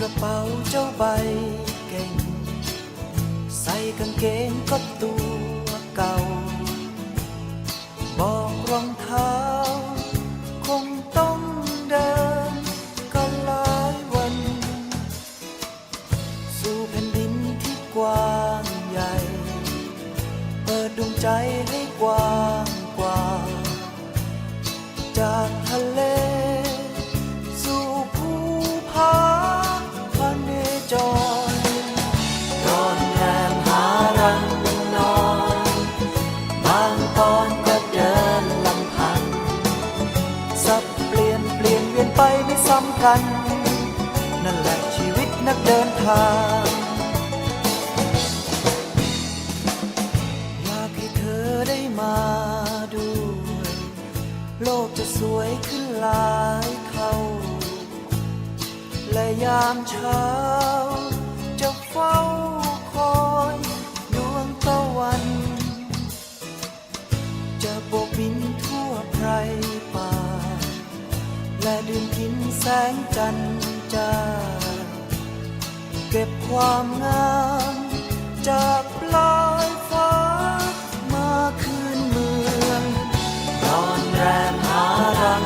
กระเป๋าเจ้าใบเก่ง ใส่กางเกงก็ตัวเก่า บอกรองเท้า คงต้องเดินกันหลายวัน สู่แผ่นดินที่กว้างใหญ่ เปิดดวงใจให้กว้าง กัน นั่นแหละชีวิตนักเดินทาง อยากให้เธอได้มาด้วย โลกจะสวยขึ้นหลายเท่า และยามเช้า จะเฝ้าคอยดวงตะวัน จะโบกบินทั่วไพรป่าและ ดื่มกินแสงจันทร์จ้า เก็บความงามจากปลายฟ้ามาคืนเมืองนอนแรมหารัง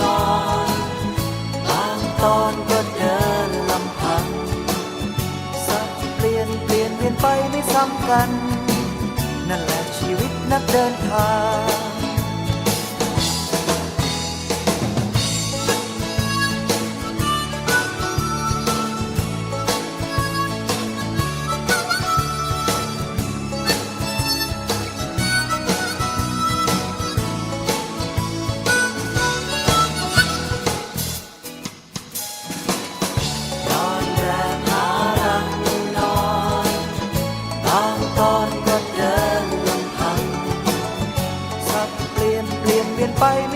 นอนบางตอนก็เดินลำพัง สับเปลี่ยนเปลี่ยนเวียนไปไม่ซ้ำกัน นั่นแหละชีวิตนักเดินทาง ไป